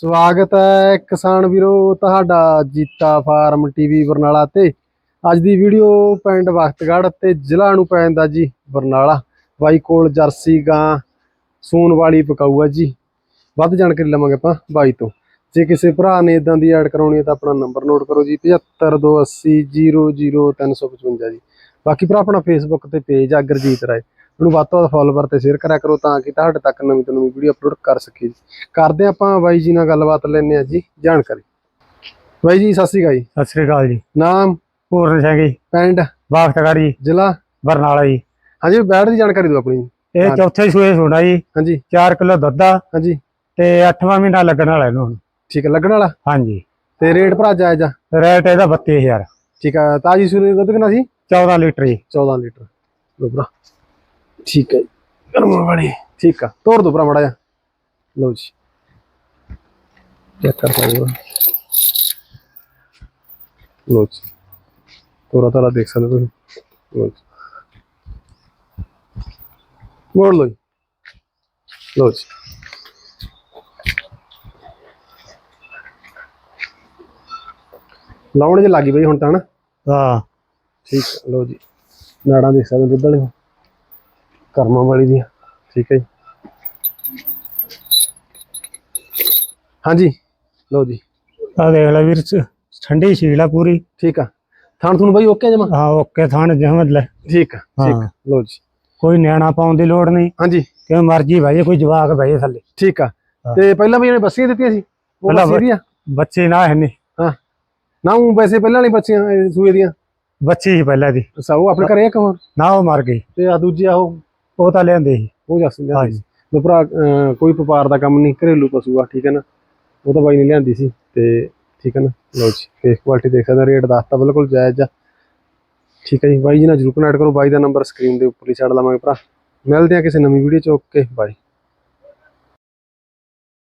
ਸਵਾਗਤ ਹੈ ਕਿਸਾਨ ਵੀਰੋ ਤੁਹਾਡਾ ਜੀਤਾ ਫਾਰਮ ਟੀਵੀ ਬਰਨਾਲਾ ਤੇ। ਅੱਜ ਦੀ ਵੀਡੀਓ ਪਿੰਡ ਵਖਤਗੜ੍ਹ ਤੇ ਜ਼ਿਲ੍ਹਾ ਨੂੰ ਪੈਂਦਾ ਜੀ ਬਰਨਾਲਾ। ਬਾਈ ਕੋਲ ਜਰਸੀ ਗਾਂ ਸੂਣ ਵਾਲੀ ਪਕਾਊ ਹੈ ਜੀ। ਵੱਧ ਜਾਣਕਾਰੀ ਲਵਾਂਗੇ ਆਪਾਂ ਬਾਈ ਤੋਂ। ਜੇ ਕਿਸੇ ਭਰਾ ਨੇ ਇਦਾਂ ਦੀ ਐਡ ਕਰਾਉਣੀ ਹੈ ਤਾਂ ਆਪਣਾ ਨੰਬਰ ਨੋਟ ਕਰੋ ਜੀ 7528000355 ਜੀ। ਬਾਕੀ ਭਰਾ ਆਪਣਾ ਫੇਸਬੁੱਕ ਤੇ ਪੇਜ ਆ, ਗੁਰਜੀਤ ਰਾਏ। ਉਹਨੂੰ ਵੱਧ ਤੋਂ ਵੱਧ ਫੋਲੋਵਰ ਤੇ ਸ਼ੇਅਰ ਕਰਿਆ ਕਰੋ ਤਾਂ ਕਿ ਤੁਹਾਡੇ ਤੱਕ ਨਵੀਂ ਤੋਂ ਨਵੀਂ ਵੀਡੀਓ ਅਪਲੋਡ ਕਰ ਸਕੀਏ ਜੀ। ਕਰਦੇ ਆਪਾਂ ਬਾਈ ਜੀ ਨਾਲ ਗੱਲਬਾਤ ਲੈਣੇ ਆ ਜੀ ਜਾਣਕਾਰੀ। ਬਾਈ ਜੀ ਸਤਿ ਸ਼੍ਰੀ ਅਕਾਲ ਜੀ। ਸਤਿ ਸ੍ਰੀ ਅਕਾਲ ਜੀ। ਨਾਮ? ਪੂਰਨ ਸਿੰਘ ਜੀ ਪਿੰਡ? ਬਾਖਤਗੜ੍ਹ ਜੀ। ਜ਼ਿਲ੍ਹਾ? ਬਰਨਾਲਾ ਜੀ। ਹਾਂਜੀ ਬੈਠ ਦੀ ਜਾਣਕਾਰੀ ਦਿਓ ਆਪਣੀ ਇਹ। ਚੌਥੇ ਸੂਏ ਸੋਣਾ ਜੀ। ਹਾਂਜੀ। 4 ਕਿਲੋ ਦੁੱਧ ਆ। ਹਾਂਜੀ। ਤੇ 8ਵਾਂ ਮਹੀਨਾ ਲੱਗਣ ਵਾਲਾ ਇਹਨੂੰ ਹੁਣ। ਠੀਕ ਹੈ ਲੱਗਣ ਵਾਲਾ? ਹਾਂਜੀ। ਤੇ ਰੇਟ ਭਰਾ ਜਾਇਜ਼ ਆ? ਰੇਟ ਇਹਦਾ 32000 ਠੀਕ ਆ ਤਾਜੀ ਸੂਰੀ ਦੁੱਧ ਕਿੰਨਾ ਸੀ? 14 ਲੀਟਰ ਜੀ। 14 ਲੀਟਰ। ਲੋ ਭਰਾ। ਠੀਕ ਹੈ ਗਰਮ ਵਾਲੀ। ਠੀਕ ਆ ਤੋੜ ਦੋ ਭਰਾ ਮੜਾ ਜਾ ਲਓ ਜੀ। ਚੈੱਕ ਕਰ ਲਓ। ਜੀ। ਤੋਰਾ ਤਾਰਾ ਦੇਖ ਸਕਦੇ ਹੋ ਤੁਸੀਂ? ਲਓ ਜੀ। ਮੋੜ ਲਓ ਜੀ। ਲਓ ਜੀ। ਲਾਉਣ ਜੇ ਲੱਗੀ ਬਈ ਹੁਣ ਤਾਂ ਹਾਂ। ਠੀਕ ਲਓ ਜੀ। ਨਾੜਾਂ ਦੇਖ ਸਕਦੇ ਦੁੱਧ ਵਾਲੀਆਂ ਕਰਮਾਂ ਵਾਲੀ ਦੀਆਂ ਠੀਕ ਹੈ ਜੀ। ਹਾਂਜੀ। ਲਓ ਜੀ। ਆ ਦੇਖ ਲੈ ਵੀਰ ਠੰਡੀ ਛੀਲ ਆ ਪੂਰੀ। ਠੀਕ ਆ। ਥਾਣ ਤੁਹਾਨੂੰ ਬਾਈ ਓਕੇ ਜਮਾ? ਹਾਂ ਓਕੇ ਥਾਣ ਜਮਦ ਲੈ ਠੀਕ ਆ ਠੀਕ ਆ। ਲਓ ਜੀ। ਕੋਈ ਨਿਆਣਾ ਪਾਉਣ ਦੀ ਲੋੜ ਨਹੀਂ। ਹਾਂਜੀ। ਕਿਵੇਂ ਮਰਜ਼ੀ ਭਾਈ ਕੋਈ ਜਵਾਕ ਭਾਈ ਥੱਲੇ। ਠੀਕ ਆ। ਹਾਂ। ਤੇ ਪਹਿਲਾਂ ਵੀ ਇਹਨੇ ਬੱਸੀਆਂ ਦਿੱਤੀਆਂ ਸੀ? ਉਹ ਪਹਿਲਾਂ ਬੱਸੀ ਦੀਆਂ? ਬੱਚੇ ਨਾ ਹੈ ਨਹੀਂ। ਹਾਂ। ਨਾ ਉਹ ਵੈਸੇ ਪਹਿਲਾਂ ਵਾਲੀ ਬੱਚੀਆਂ ਇਹ ਸੂਏ ਦੀਆਂ? ਬੱਚੀ ਸੀ ਪਹਿਲਾਂ ਦੀ। ਅੱਛਾ ਉਹ ਆਪਣੇ ਘਰੇ ਇੱਕ ਹੋਰ? ਨਾ ਉਹ ਮਰ ਗਈ। ਤੇ ਆ ਦੂਜੀ ਆ ਉਹ ਉਹ ਤਾਂ ਲਿਆਂਦੇ ਸੀ। ਉਹ ਜੱਸ ਲਿਆਂਦੀ ਹਾਂਜੀ। ਸੀ। ਲੋ ਭਰਾ ਅਹ, ਕੋਈ ਵਪਾਰ ਦਾ ਕੰਮ ਨਹੀਂ ਘਰੇਲੂ ਪਸ਼ੂ ਆ ਠੀਕ ਹੈ ਨਾ? ਉਹ ਤਾਂ ਬਾਈ ਨੇ ਲਿਆਂਦੀ ਸੀ ਤੇ ਠੀਕ ਹੈ ਨਾ? ਲਓ ਜੀ ਫੇਸ ਕੁਆਲਿਟੀ ਦੇਖ ਸਕਦੇ ਰੇਟ ਦੱਸਤਾ ਬਿਲਕੁਲ ਜਾਇਜ਼ ਆ। ਠੀਕ ਹੈ ਜੀ ਬਾਈ ਜੀ ਨਾਲ ਜਰੂਰ ਕਨੈਕਟ ਕਰੋ ਬਾਈ ਦਾ ਨੰਬਰ ਸਕਰੀਨ ਦੇ ਉੱਪਰ ਹੀ ਛੱਡ ਲਵਾਂਗੇ ਭਰਾ। ਮਿਲਦੇ ਆ ਕਿਸੇ ਨਵੀਂ ਵੀਡੀਓ ਚ ਓਕੇ ਬਾਏ